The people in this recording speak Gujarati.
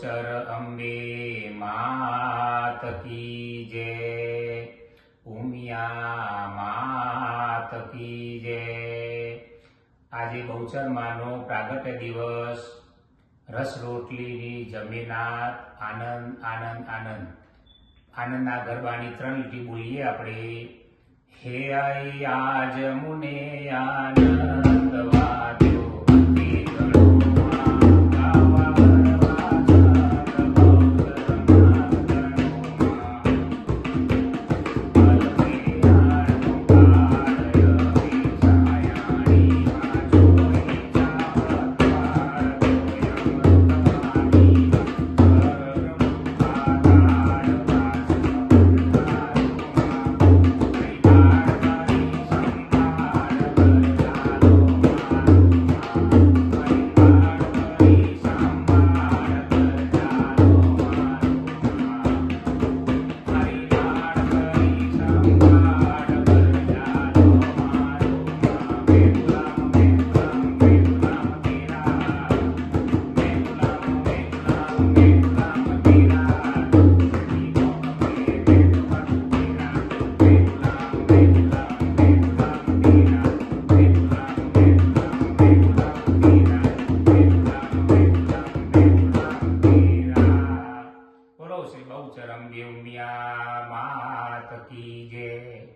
ચર અંબે માત કી જય ઉમિયા માત કી જય આજે બહુચર માનો પ્રાગટ્ય દિવસ રસ રોટલીની જમીનાત, આનંદ આનંદ આનંદ. આનંદના ગરબાની ત્રણ લીટી બોલીએ આપણે. હે આઈ આજ મુને આનંદ. शौचरंग्यम्या मात की जय।